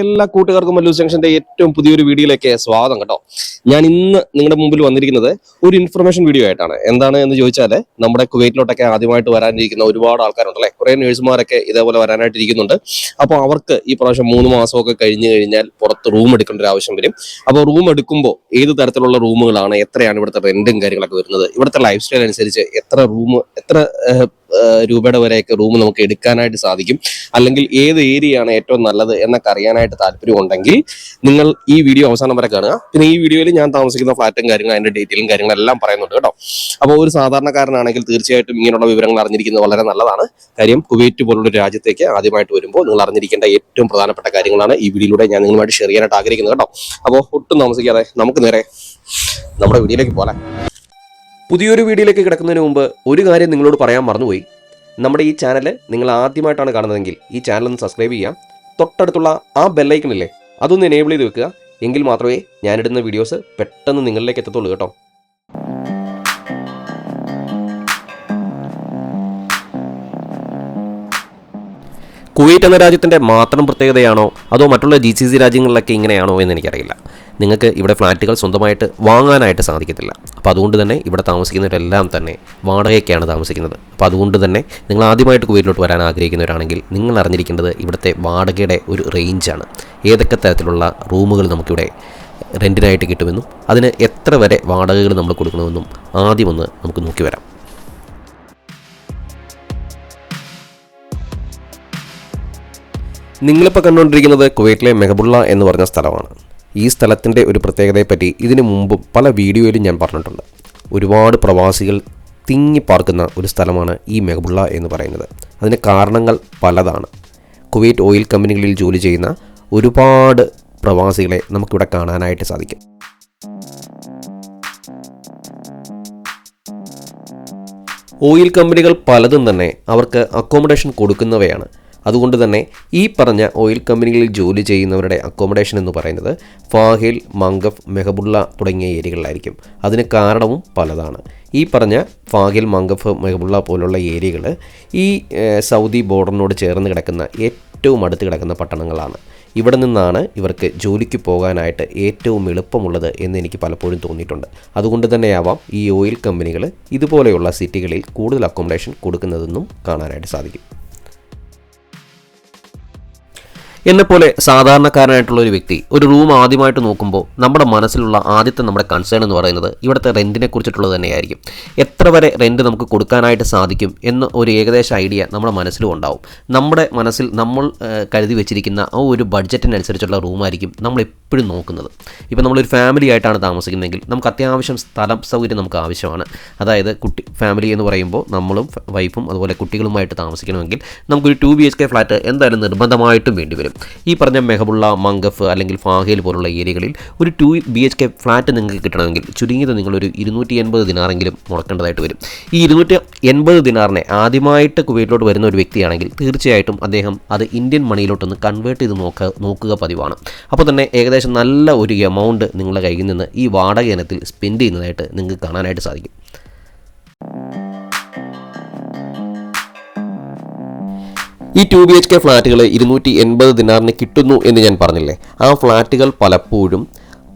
എല്ലാ കൂട്ടുകാർക്കും മല്ലൂസ് ജംഗ്ഷന്റെ ഏറ്റവും പുതിയൊരു വീഡിയോയിലേക്ക് സ്വാഗതം കേട്ടോ. ഞാൻ ഇന്ന് നിങ്ങളുടെ മുമ്പിൽ വന്നിരിക്കുന്നത് ഒരു ഇൻഫർമേഷൻ വീഡിയോ ആയിട്ടാണ്. എന്താണ് എന്ന് ചോദിച്ചാൽ നമ്മുടെ കുവൈറ്റിലോട്ടൊക്കെ ആദ്യമായിട്ട് വരാനിരിക്കുന്ന ഒരുപാട് ആൾക്കാരുണ്ട് അല്ലെ കുറെ നേഴ്സുമാരൊക്കെ ഇതേപോലെ വരാനായിട്ട് ഇരിക്കുന്നുണ്ട്. അപ്പോൾ അവർക്ക് ഈ പ്രാവശ്യം മൂന്ന് മാസമൊക്കെ കഴിഞ്ഞു കഴിഞ്ഞാൽ പുറത്ത് റൂം എടുക്കേണ്ട ഒരു ആവശ്യം വരും. അപ്പോൾ റൂം എടുക്കുമ്പോൾ ഏത് തരത്തിലുള്ള റൂമുകളാണ് എത്രയാണ് ഇവിടുത്തെ റെന്റും കാര്യങ്ങളൊക്കെ വരുന്നത്? ഇവിടുത്തെ ലൈഫ് സ്റ്റൈൽ അനുസരിച്ച് എത്ര റൂം എത്ര രൂപയുടെ വരെയൊക്കെ റൂം നമുക്ക് എടുക്കാനായിട്ട് സാധിക്കും? അല്ലെങ്കിൽ ഏത് ഏരിയയാണ് ഏറ്റവും നല്ലത് എന്നൊക്കെ അറിയാനായിട്ട് താല്പര്യമുണ്ടെങ്കിൽ നിങ്ങൾ ഈ വീഡിയോ അവസാനം വരെ കാണുക. പിന്നെ ഈ വീഡിയോയിൽ ഞാൻ താമസിക്കുന്ന ഫ്ലാറ്റും കാര്യങ്ങളും അതിന്റെ ഡീറ്റെയിലും കാര്യങ്ങളും എല്ലാം പറയുന്നുണ്ട് കേട്ടോ. അപ്പോൾ ഒരു സാധാരണക്കാരനാണെങ്കിൽ തീർച്ചയായിട്ടും ഇങ്ങനെയുള്ള വിവരങ്ങൾ അറിഞ്ഞിരിക്കുന്നത് വളരെ നല്ലതാണ്. കാര്യം കുവൈറ്റ് പോലുള്ള രാജ്യത്തേക്ക് ആദ്യമായിട്ട് വരുമ്പോൾ നിങ്ങൾ അറിഞ്ഞിരിക്കേണ്ട ഏറ്റവും പ്രധാനപ്പെട്ട കാര്യങ്ങളാണ് ഈ വീഡിയോയിലൂടെ ഞാൻ നിങ്ങളുമായിട്ട് ഷെയർ ചെയ്യാനായിട്ട് ആഗ്രഹിക്കുന്നത് കേട്ടോ. അപ്പോൾ ഒട്ടും താമസിക്കാതെ നമുക്ക് നേരെ നമ്മുടെ വീഡിയോയിലേക്ക് പോകാം. പുതിയൊരു വീഡിയോയിലേക്ക് കിടക്കുന്നതിന് മുമ്പ് ഒരു കാര്യം നിങ്ങളോട് പറയാൻ മറന്നുപോയി. നമ്മുടെ ഈ ചാനൽ നിങ്ങൾ ആദ്യമായിട്ടാണ് കാണുന്നതെങ്കിൽ ഈ ചാനൽ ഒന്ന് സബ്സ്ക്രൈബ് ചെയ്യാം തൊട്ടടുത്തുള്ള ആ ബെല്ലൈക്കണില്ലേ അതൊന്ന് എനേബിൾ ചെയ്ത് വെക്കുക. എങ്കിൽ മാത്രമേ ഞാനിടുന്ന വീഡിയോസ് പെട്ടെന്ന് നിങ്ങളിലേക്ക് എത്തത്തുള്ളൂ കേട്ടോ. കുവൈറ്റ് എന്ന രാജ്യത്തിന്റെ മാത്രം പ്രത്യേകതയാണോ അതോ മറ്റുള്ള ജി സി സി രാജ്യങ്ങളിലൊക്കെ ഇങ്ങനെയാണോ എന്ന് എനിക്കറിയില്ല. നിങ്ങൾക്ക് ഇവിടെ ഫ്ലാറ്റുകൾ സ്വന്തമായിട്ട് വാങ്ങാനായിട്ട് സാധിക്കത്തില്ല. അപ്പോൾ അതുകൊണ്ട് തന്നെ ഇവിടെ താമസിക്കുന്നവരെല്ലാം തന്നെ വാടകയ്ക്കാണ് താമസിക്കുന്നത്. അപ്പോൾ അതുകൊണ്ട് തന്നെ നിങ്ങൾ ആദ്യമായിട്ട് കുവൈറ്റിലോട്ട് വരാൻ ആഗ്രഹിക്കുന്നവരാണെങ്കിൽ നിങ്ങൾ അറിഞ്ഞിരിക്കേണ്ടത് ഇവിടുത്തെ വാടകയുടെ ഒരു റേഞ്ചാണ്. ഏതൊക്കെ തരത്തിലുള്ള റൂമുകൾ നമുക്കിവിടെ റെന്റിനായിട്ട് കിട്ടുമെന്നും അതിന് എത്ര വരെ വാടകകൾ നമ്മൾ കൊടുക്കണമെന്നും ആദ്യമൊന്ന് നമുക്ക് നോക്കി വരാം. നിങ്ങളിപ്പോൾ കണ്ടുകൊണ്ടിരിക്കുന്നത് കുവൈറ്റിലെ മെഹബുള്ള എന്ന് പറഞ്ഞ സ്ഥലമാണ്. ഈ സ്ഥലത്തിന്റെ ഒരു പ്രത്യേകതയെപ്പറ്റി ഇതിനു മുമ്പും പല വീഡിയോയിലും ഞാൻ പറഞ്ഞിട്ടുണ്ട്. ഒരുപാട് പ്രവാസികൾ തിങ്ങി പാർക്കുന്ന ഒരു സ്ഥലമാണ് ഈ മെഹബുള്ള എന്ന് പറയുന്നത്. അതിന് കാരണങ്ങൾ പലതാണ്. കുവൈറ്റ് ഓയിൽ കമ്പനികളിൽ ജോലി ചെയ്യുന്ന ഒരുപാട് പ്രവാസികളെ നമുക്കിവിടെ കാണാനായിട്ട് സാധിക്കും. ഓയിൽ കമ്പനികൾ പലതും തന്നെ അവർക്ക് അക്കോമഡേഷൻ കൊടുക്കുന്നവയാണ്. അതുകൊണ്ട് തന്നെ ഈ പറഞ്ഞ ഓയിൽ കമ്പനികളിൽ ജോലി ചെയ്യുന്നവരുടെ അക്കോമഡേഷൻ എന്ന് പറയുന്നത് ഫാഹിൽ മംഗഫ് മെഹബുള്ള തുടങ്ങിയ ഏരിയകളിലായിരിക്കും. അതിന് കാരണവും പലതാണ്. ഈ പറഞ്ഞ ഫാഹിൽ മംഗഫ് മെഹബുള്ള പോലുള്ള ഏരിയകൾ ഈ സൗദി ബോർഡറിനോട് ചേർന്ന് കിടക്കുന്ന ഏറ്റവും അടുത്ത് കിടക്കുന്ന പട്ടണങ്ങളാണ്. ഇവിടെ നിന്നാണ് ഇവർക്ക് ജോലിക്ക് പോകാനായിട്ട് ഏറ്റവും എളുപ്പമുള്ളത് എന്ന് എനിക്ക് പലപ്പോഴും തോന്നിയിട്ടുണ്ട്. അതുകൊണ്ട് തന്നെയാവാം ഈ ഓയിൽ കമ്പനികൾ ഇതുപോലെയുള്ള സിറ്റികളിൽ കൂടുതൽ അക്കോമഡേഷൻ കൊടുക്കുന്നതെന്നും കാണാനായിട്ട് സാധിക്കും. എന്നെപ്പോലെ സാധാരണക്കാരനായിട്ടുള്ള ഒരു വ്യക്തി ഒരു റൂം ആദ്യമായിട്ട് നോക്കുമ്പോൾ നമ്മുടെ മനസ്സിലുള്ള ആദ്യത്തെ നമ്മുടെ കൺസേൺ എന്ന് പറയുന്നത് ഇവിടുത്തെ റെന്റിനെ കുറിച്ചിട്ടുള്ളത് തന്നെയായിരിക്കും. എത്ര വരെ റെന്റ് നമുക്ക് കൊടുക്കാനായിട്ട് സാധിക്കും എന്ന ഒരു ഏകദേശ ഐഡിയ നമ്മുടെ മനസ്സിലും ഉണ്ടാവും. നമ്മുടെ മനസ്സിൽ നമ്മൾ കരുതി വെച്ചിരിക്കുന്ന ആ ഒരു ബഡ്ജറ്റിനനുസരിച്ചുള്ള റൂമായിരിക്കും നമ്മൾ എപ്പോഴും നോക്കുന്നത്. ഇപ്പോൾ നമ്മളൊരു ഫാമിലി ആയിട്ടാണ് താമസിക്കുന്നതെങ്കിൽ നമുക്ക് അത്യാവശ്യം സ്ഥലം സൗകര്യം നമുക്ക് ആവശ്യമാണ്. അതായത് കുട്ടി ഫാമിലി എന്ന് പറയുമ്പോൾ നമ്മളും വൈഫും അതുപോലെ കുട്ടികളുമായിട്ട് താമസിക്കണമെങ്കിൽ നമുക്കൊരു two B H K flat എന്തായാലും നിർബന്ധമായിട്ടും വേണ്ടി വരും ഈ പറഞ്ഞ മെഹബുള്ള മങ്കഫ് അല്ലെങ്കിൽ ഫാഹേൽ പോലുള്ള ഏരിയകളിൽ ഒരു two B H K flat നിങ്ങൾക്ക് കിട്ടണമെങ്കിൽ ചുരുങ്ങിയത് നിങ്ങളൊരു ഇരുന്നൂറ്റി എൺപത് ദിനാറെങ്കിലും മുടക്കേണ്ടതായിട്ട് വരും. ഈ ഇരുന്നൂറ്റി എൺപത് ദിനാറിനെ ആദ്യമായിട്ട് കുവൈറ്റിലോട്ട് വരുന്ന ഒരു വ്യക്തിയാണെങ്കിൽ തീർച്ചയായിട്ടും അദ്ദേഹം അത് ഇന്ത്യൻ മണിയിലോട്ടൊന്ന് കൺവേർട്ട് ചെയ്ത് നോക്കുക നോക്കുക പതിവാണ്. അപ്പോൾ തന്നെ ഏകദേശം നല്ല ഒരു എമൗണ്ട് നിങ്ങളുടെ കയ്യിൽ നിന്ന് ഈ വാടക ഇനത്തിൽ സ്പെൻഡ് ചെയ്യുന്നതായിട്ട് നിങ്ങൾക്ക് കാണാനായിട്ട് സാധിക്കും. ഈ ടു ബി എച്ച് കെ ഫ്ലാറ്റുകൾ ഇരുന്നൂറ്റി എൺപത് ദിനാറിന് കിട്ടുന്നു എന്ന് ഞാൻ പറഞ്ഞില്ലേ? ആ ഫ്ലാറ്റുകൾ പലപ്പോഴും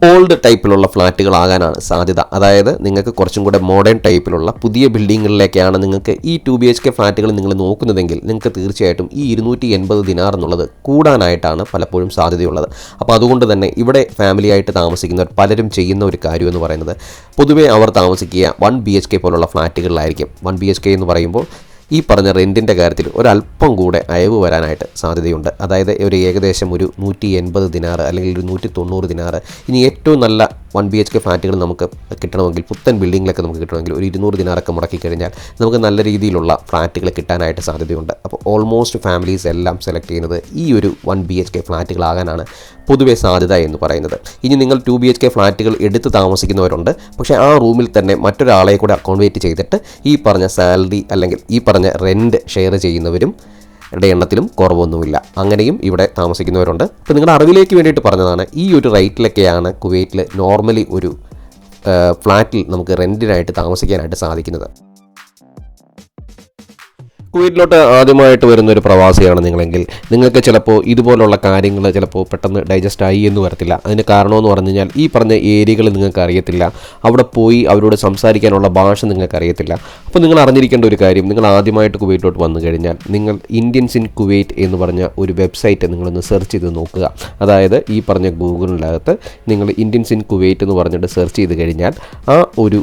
ഓൾഡ് ടൈപ്പിലുള്ള ഫ്ലാറ്റുകളാകാനാണ് സാധ്യത. അതായത് നിങ്ങൾക്ക് കുറച്ചും കൂടെ മോഡേൺ ടൈപ്പിലുള്ള പുതിയ ബിൽഡിങ്ങുകളിലേക്കാണ് നിങ്ങൾക്ക് ഈ ടു ബി എച്ച് കെ ഫ്ലാറ്റുകൾ നിങ്ങൾ നോക്കുന്നതെങ്കിൽ നിങ്ങൾക്ക് തീർച്ചയായിട്ടും ഈ ഇരുന്നൂറ്റി എൺപത് ദിനാർ എന്നുള്ളത് കൂടാനായിട്ടാണ് പലപ്പോഴും സാധ്യതയുള്ളത്. അപ്പോൾ അതുകൊണ്ട് തന്നെ ഇവിടെ ഫാമിലി ആയിട്ട് താമസിക്കുന്നവർ പലരും ചെയ്യുന്ന ഒരു കാര്യം എന്ന് പറയുന്നത് പൊതുവേ അവർ താമസിക്കുക വൺ ബി എച്ച് കെ പോലുള്ള ഫ്ലാറ്റുകളിലായിരിക്കും. വൺ ബി എച്ച് കെ എന്ന് പറയുമ്പോൾ ഈ പറഞ്ഞ റെന്റിന്റെ കാര്യത്തിൽ ഒരല്പം കൂടെ അയവ് വരാനായിട്ട് സാധ്യതയുണ്ട്. അതായത് ഒരു ഏകദേശം ഒരു നൂറ്റി എൺപത് ദിനാറ് അല്ലെങ്കിൽ ഒരു നൂറ്റി തൊണ്ണൂറ് ദിനാറ്. ഇനി ഏറ്റവും നല്ല വൺ ബി എച്ച് കെ ഫ്ലാറ്റുകൾ നമുക്ക് കിട്ടണമെങ്കിൽ പുത്തൻ ബിൽഡിങ്ങിലൊക്കെ നമുക്ക് കിട്ടണമെങ്കിൽ ഒരു ഇരുന്നൂറ് ദിനാറൊക്കെ മുടക്കി കഴിഞ്ഞാൽ നമുക്ക് നല്ല രീതിയിലുള്ള ഫ്ലാറ്റുകൾ കിട്ടാനായിട്ട് സാധ്യതയുണ്ട്. അപ്പോൾ ഓൾമോസ്റ്റ് ഫാമിലീസ് എല്ലാം സെലക്ട് ചെയ്യുന്നത് ഈ ഒരു വൺ ബി എച്ച് കെ ഫ്ലാറ്റുകളാകാനാണ് പൊതുവേ സാധ്യത എന്ന് പറയുന്നത്. ഇനി നിങ്ങൾ ടു ബി എച്ച് കെ ഫ്ലാറ്റുകൾ എടുത്ത് താമസിക്കുന്നവരുണ്ട്. പക്ഷേ ആ റൂമിൽ തന്നെ മറ്റൊരാളെ കൂടെ അക്കോമഡേറ്റ് ചെയ്തിട്ട് ഈ പറഞ്ഞ സാലറി അല്ലെങ്കിൽ ഈ പറഞ്ഞ റെന്റ് ഷെയർ ചെയ്യുന്നവരും യുടെ എണ്ണത്തിലും കുറവൊന്നുമില്ല. അങ്ങനെയും ഇവിടെ താമസിക്കുന്നവരുണ്ട്. അപ്പോൾ നിങ്ങളുടെ അറിവിലേക്ക് വേണ്ടിയിട്ട് പറഞ്ഞതാണ് ഈ ഒരു റേറ്റിലൊക്കെയാണ് കുവൈറ്റിൽ നോർമലി ഒരു ഫ്ലാറ്റിൽ നമുക്ക് റെന്റിനായിട്ട് താമസിക്കാനായിട്ട് സാധിക്കുന്നത്. കുവൈറ്റിലോട്ട് ആദ്യമായിട്ട് വരുന്ന ഒരു പ്രവാസിയാണ് നിങ്ങളെങ്കിൽ നിങ്ങൾക്ക് ചിലപ്പോൾ ഇതുപോലുള്ള കാര്യങ്ങൾ ചിലപ്പോൾ പെട്ടെന്ന് ഡൈജസ്റ്റ് ആയി എന്ന് വരത്തില്ല. അതിന് കാരണമെന്ന് പറഞ്ഞു കഴിഞ്ഞാൽ ഈ പറഞ്ഞ ഏരിയകൾ നിങ്ങൾക്ക് അറിയത്തില്ല. അവിടെ പോയി അവരോട് സംസാരിക്കാനുള്ള ഭാഷ നിങ്ങൾക്ക് അറിയത്തില്ല. അപ്പോൾ നിങ്ങൾ അറിഞ്ഞിരിക്കേണ്ട ഒരു കാര്യം നിങ്ങൾ ആദ്യമായിട്ട് കുവൈറ്റിലോട്ട് വന്നു കഴിഞ്ഞാൽ നിങ്ങൾ ഇന്ത്യൻസ് ഇൻ കുവൈറ്റ് എന്ന് പറഞ്ഞ ഒരു വെബ്സൈറ്റ് നിങ്ങളൊന്ന് സെർച്ച് ചെയ്ത് നോക്കുക. അതായത് ഈ പറഞ്ഞ ഗൂഗിളിനകത്ത് നിങ്ങൾ ഇന്ത്യൻസ് ഇൻ കുവൈറ്റ് എന്ന് പറഞ്ഞിട്ട് സെർച്ച് ചെയ്ത് കഴിഞ്ഞാൽ ആ ഒരു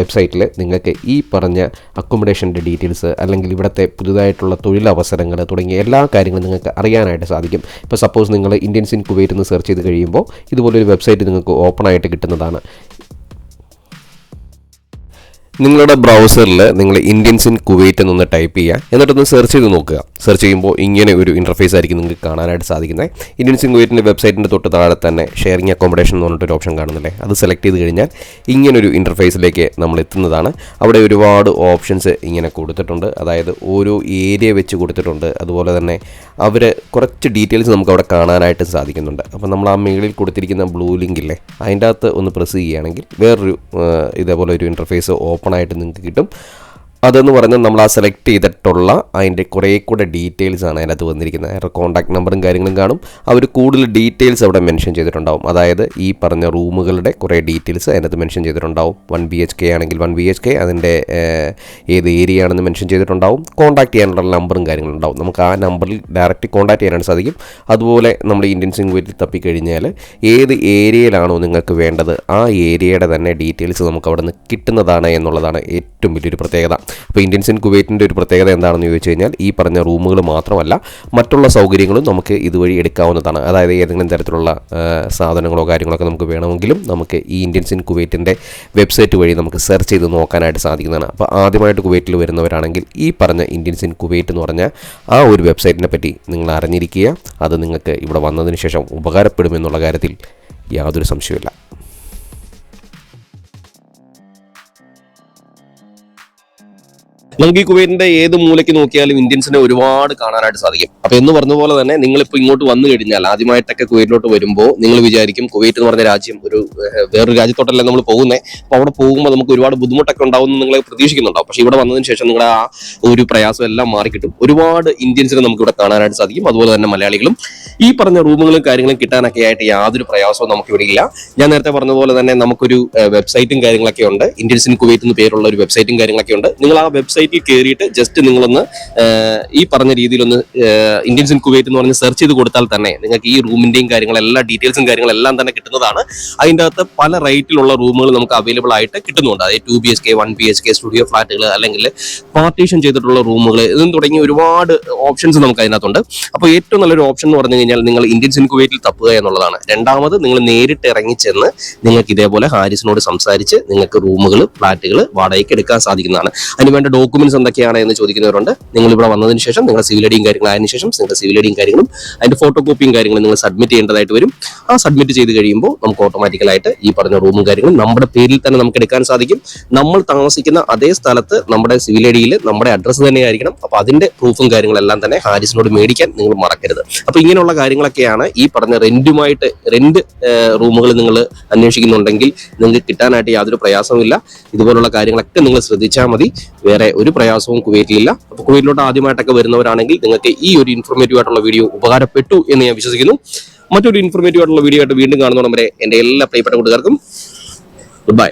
വെബ്സൈറ്റിൽ നിങ്ങൾക്ക് ഈ പറഞ്ഞ അക്കോമഡേഷന്റെ ഡീറ്റെയിൽസ് അല്ലെങ്കിൽ ഇവിടുത്തെ പുതുതായിട്ടുള്ള തൊഴിലവസരങ്ങൾ തുടങ്ങിയ എല്ലാ കാര്യങ്ങളും നിങ്ങൾക്ക് അറിയാനായിട്ട് സാധിക്കും. ഇപ്പോൾ സപ്പോസ് നിങ്ങൾ ഇന്ത്യൻസ് ഇൻ കുവൈറ്റ് എന്ന് സെർച്ച് ചെയ്ത് കഴിയുമ്പോൾ ഇതുപോലൊരു വെബ്സൈറ്റ് നിങ്ങൾക്ക് ഓപ്പൺ ആയിട്ട് കിട്ടുന്നതാണ്. നിങ്ങളുടെ ബ്രൗസറിൽ നിങ്ങൾ ഇന്ത്യൻസ് ഇൻ കുവൈറ്റ് എന്നൊന്ന് ടൈപ്പ് ചെയ്യുക എന്നിട്ടൊന്ന് സെർച്ച് ചെയ്ത് നോക്കുക. സെർച്ച് ചെയ്യുമ്പോൾ ഇങ്ങനെ ഒരു ഇന്റർഫേസ് ആയിരിക്കും നിങ്ങൾക്ക് കാണാനായിട്ട് സാധിക്കുന്നത്. ഇന്ത്യൻസ് ഇൻ കുവൈറ്റിന്റെ വെബ്സൈറ്റിന്റെ തൊട്ട് താഴെ തന്നെ ഷെയറിംഗ് അക്കോമഡേഷൻ എന്ന് പറഞ്ഞിട്ടൊരു ഓപ്ഷൻ കാണുന്നില്ലേ അത് സെലക്ട് ചെയ്ത് കഴിഞ്ഞാൽ ഇങ്ങനൊരു ഇന്റർഫേസിലേക്ക് നമ്മൾ എത്തുന്നതാണ്. അവിടെ ഒരുപാട് ഓപ്ഷൻസ് ഇങ്ങനെ കൊടുത്തിട്ടുണ്ട്. അതായത് ഓരോ ഏരിയ വെച്ച് കൊടുത്തിട്ടുണ്ട്. അതുപോലെ തന്നെ അവർ കുറച്ച് ഡീറ്റെയിൽസ് നമുക്ക് അവിടെ കാണാനായിട്ട് സാധിക്കുന്നുണ്ട്. അപ്പോൾ നമ്മൾ ആ മേളിൽ കൊടുത്തിരിക്കുന്ന ബ്ലൂ ലിങ്കില്ലേ അതിന്റെ അകത്ത് ഒന്ന് പ്രസ് ചെയ്യുകയാണെങ്കിൽ വേറൊരു ഇതേപോലെ ഒരു ഇന്റർഫേസ് ഓപ്പൺ ആയിട്ട് നിങ്ങൾക്ക് കിട്ടും. അതെന്ന് പറഞ്ഞാൽ നമ്മൾ ആ സെലക്ട് ചെയ്തിട്ടുള്ള അതിന്റെ കുറേ കൂടെ ഡീറ്റെയിൽസ് ആണ് അതിനകത്ത് വന്നിരിക്കുന്നത്. അവരുടെ കോൺടാക്ട് നമ്പറും കാര്യങ്ങളും കാണും. അവർ കൂടുതൽ ഡീറ്റെയിൽസ് അവിടെ മെൻഷൻ ചെയ്തിട്ടുണ്ടാവും. അതായത് ഈ പറഞ്ഞ റൂമുകളുടെ കുറേ ഡീറ്റെയിൽസ് അതിനകത്ത് മെൻഷൻ ചെയ്തിട്ടുണ്ടാവും. വൺ ബി എച്ച് കെ ആണെങ്കിൽ വൺ ബി എച്ച് കെ അതിന്റെ ഏത് ഏരിയ ആണെന്ന് മെൻഷൻ ചെയ്തിട്ടുണ്ടാവും. കോൺടാക്ട് ചെയ്യാനുള്ള നമ്പറും കാര്യങ്ങളും ഉണ്ടാവും. നമുക്ക് ആ നമ്പറിൽ ഡയറക്റ്റ് കോൺടാക്ട് ചെയ്യാനായിട്ട് സാധിക്കും. അതുപോലെ നമ്മൾ ഇന്ത്യൻ സിംഗ്വേറ്റിൽ തപ്പിക്കഴിഞ്ഞാൽ ഏത് ഏരിയയിലാണോ നിങ്ങൾക്ക് വേണ്ടത് ആ ഏരിയയുടെ തന്നെ ഡീറ്റെയിൽസ് നമുക്ക് അവിടെ നിന്ന് കിട്ടുന്നതാണ് എന്നുള്ളതാണ് ഏറ്റവും വലിയൊരു പ്രത്യേകത. അപ്പോൾ ഇന്ത്യൻസ് ഇൻ കുവൈറ്റിന്റെ ഒരു പ്രത്യേകത എന്താണെന്ന് ചോദിച്ചു കഴിഞ്ഞാൽ ഈ പറഞ്ഞ റൂമുകൾ മാത്രമല്ല മറ്റുള്ള സൗകര്യങ്ങളും നമുക്ക് ഇതുവഴി എടുക്കാവുന്നതാണ്. അതായത് ഏതെങ്കിലും തരത്തിലുള്ള സാധനങ്ങളോ കാര്യങ്ങളൊക്കെ നമുക്ക് വേണമെങ്കിലും നമുക്ക് ഈ ഇന്ത്യൻസ് ഇൻ കുവൈറ്റിന്റെ വെബ്സൈറ്റ് വഴി നമുക്ക് സെർച്ച് ചെയ്ത് നോക്കാനായിട്ട് സാധിക്കുന്നതാണ്. അപ്പോൾ ആദ്യമായിട്ട് കുവൈറ്റിൽ വരുന്നവരാണെങ്കിൽ ഈ പറഞ്ഞ ഇന്ത്യൻസ് ഇൻ കുവൈറ്റ് എന്ന് പറഞ്ഞ ആ ഒരു വെബ്സൈറ്റിനെ പറ്റി നിങ്ങൾ അറിഞ്ഞിരിക്കുക. അത് നിങ്ങൾക്ക് ഇവിടെ വന്നതിന് ശേഷം ഉപകാരപ്പെടുമെന്നുള്ള കാര്യത്തിൽ യാതൊരു സംശയമില്ല നമുക്ക് ഈ കുവൈറ്റിന്റെ ഏത് മൂലയ്ക്ക് നോക്കിയാലും ഇന്ത്യൻസിനെ ഒരുപാട് കാണാനായിട്ട് സാധിക്കും. അപ്പൊ എന്ന് പറഞ്ഞ പോലെ തന്നെ നിങ്ങളിപ്പോ ഇങ്ങോട്ട് വന്നു കഴിഞ്ഞാൽ ആദ്യമായിട്ടൊക്കെ കുവൈറ്റിലോട്ട് വരുമ്പോൾ നിങ്ങൾ വിചാരിക്കും കുവൈറ്റ് എന്ന് പറഞ്ഞ രാജ്യം ഒരു വേറൊരു രാജ്യത്തോട്ടല്ല നമ്മൾ പോകുന്നത് അപ്പൊ അവിടെ പോകുമ്പോൾ നമുക്ക് ഒരുപാട് ബുദ്ധിമുട്ടൊക്കെ ഉണ്ടാവും നിങ്ങൾ പ്രതീക്ഷിക്കുന്നുണ്ടാവും. പക്ഷെ ഇവിടെ വന്നതിന് ശേഷം നിങ്ങളുടെ ആ ഒരു പ്രയാസം എല്ലാം മാറിക്കിട്ടും. ഒരുപാട് ഇന്ത്യൻസിനെ നമുക്ക് ഇവിടെ കാണാനായിട്ട് സാധിക്കും. അതുപോലെ തന്നെ മലയാളികളും ഈ പറഞ്ഞ റൂമുകളും കാര്യങ്ങളും കിട്ടാനൊക്കെ ആയിട്ട് യാതൊരു പ്രയാസവും നമുക്ക് ഇവിടെ ഇല്ല. ഞാൻ നേരത്തെ പറഞ്ഞ പോലെ തന്നെ നമുക്കൊരു വെബ്സൈറ്റും കാര്യങ്ങളൊക്കെ ഉണ്ട്. ഇന്ത്യൻസ് ഇൻ കുവൈറ്റ് എന്ന് പേരുള്ള ഒരു വെബ്സൈറ്റും കാര്യങ്ങളൊക്കെ ഉണ്ട്. നിങ്ങൾ ആ വെബ്സൈറ്റിൽ കയറിയിട്ട് ജസ്റ്റ് നിങ്ങളൊന്ന് ഈ പറഞ്ഞ രീതിയിലൊന്ന് ഇന്ത്യൻസ് ഇൻ കുവൈറ്റ് എന്ന് പറഞ്ഞ് സെർച്ച് ചെയ്ത് കൊടുത്താൽ തന്നെ നിങ്ങൾക്ക് ഈ റൂമിന്റെയും കാര്യങ്ങളെല്ലാം ഡീറ്റെയിൽസും കാര്യങ്ങളെല്ലാം തന്നെ കിട്ടുന്നതാണ്. അതിന്റെ അകത്ത് പല റേറ്റിലുള്ള റൂമുകൾ നമുക്ക് അവൈലബിൾ ആയിട്ട് കിട്ടുന്നുണ്ട്. അതായത് two B H K one B H K studio ഫ്ലാറ്റുകൾ അല്ലെങ്കിൽ പാർട്ടീഷൻ ചെയ്തിട്ടുള്ള റൂമുകൾ ഇതും തുടങ്ങി ഒരുപാട് ഓപ്ഷൻസ് നമുക്ക് അതിനകത്തുണ്ട്. അപ്പോൾ ഏറ്റവും നല്ലൊരു ഓപ്ഷൻ എന്ന് പറഞ്ഞു കഴിഞ്ഞാൽ നിങ്ങൾ ഇന്ത്യൻസ് ഇൻ കുവൈറ്റിൽ തപ്പുക എന്നുള്ളതാണ്. രണ്ടാമത് നിങ്ങൾ നേരിട്ട് ഇറങ്ങി ചെന്ന് നിങ്ങൾക്ക് ഇതേപോലെ ഹാരിസിനോട് സംസാരിച്ച് നിങ്ങൾക്ക് റൂമുകൾ ഫ്ലാറ്റുകൾ വാടകയ്ക്ക് എടുക്കാൻ സാധിക്കുന്നതാണ്. അതിന് വേണ്ട ഡോക്യുമെന്റ്സ് എന്തൊക്കെയാണ് എന്ന് ചോദിക്കുന്നവരുണ്ട്. നിങ്ങൾ ഇവിടെ വന്നതിന് ശേഷം നിങ്ങളുടെ സിവിൽ ഐഡിയും കാര്യങ്ങളും അതിന് ശേഷം നിങ്ങളുടെ സിവിൽ ഐഡിയും കാര്യങ്ങളും അതിന്റെ ഫോട്ടോ കോപ്പിയും കാര്യങ്ങളും നിങ്ങൾ സബ്മിറ്റ് ചെയ്യേണ്ടതായിട്ട് വരും. ആ സബ്മിറ്റ് ചെയ്ത് കഴിയുമ്പോൾ നമുക്ക് ഓട്ടോമാറ്റിക്കലായിട്ട് ഈ പറഞ്ഞ റൂമും കാര്യങ്ങളും നമ്മുടെ പേരിൽ തന്നെ നമുക്ക് എടുക്കാൻ സാധിക്കും. നമ്മൾ താമസിക്കുന്ന അതേ സ്ഥലത്ത് നമ്മുടെ സിവിൽ ഐഡിയിൽ നമ്മുടെ അഡ്രസ്സ് തന്നെ ആയിരിക്കണം അപ്പൊ അതിന്റെ പ്രൂഫും കാര്യങ്ങളെല്ലാം തന്നെ ഹാരിസിനോട് മേടിക്കാൻ നിങ്ങൾ മറക്കരുത്. അപ്പൊ ഇങ്ങനെയുള്ള കാര്യങ്ങളൊക്കെയാണ് ഈ പറഞ്ഞ റെന്റുമായിട്ട് റെന്റ് റൂമുകൾ നിങ്ങൾ അന്വേഷിക്കുന്നുണ്ടെങ്കിൽ നിങ്ങൾക്ക് കിട്ടാനായിട്ട് യാതൊരു പ്രയാസമില്ല ഇതുപോലുള്ള കാര്യങ്ങളൊക്കെ നിങ്ങൾ ശ്രദ്ധിച്ചാൽ മതി. വേറെ ഒരു പ്രയാസവും കുവൈറ്റിലില്ല. അപ്പോൾ കുവൈറ്റിലോട്ട് ആദ്യമായിട്ടൊക്കെ വരുന്നവരാണെങ്കിൽ നിങ്ങൾക്ക് ഈ ഒരു ഇൻഫോർമേറ്റീവ് ആയിട്ടുള്ള വീഡിയോ ഉപകാരപ്പെട്ടു എന്ന് ഞാൻ വിശ്വസിക്കുന്നു. മറ്റൊരു ഇൻഫോർമേറ്റീവ് ആയിട്ടുള്ള വീഡിയോ ആയിട്ട് വീണ്ടും കാണുന്നവരെ എന്റെ എല്ലാ പ്രിയപ്പെട്ട കൂട്ടുകാർക്കും ഗുഡ് ബൈ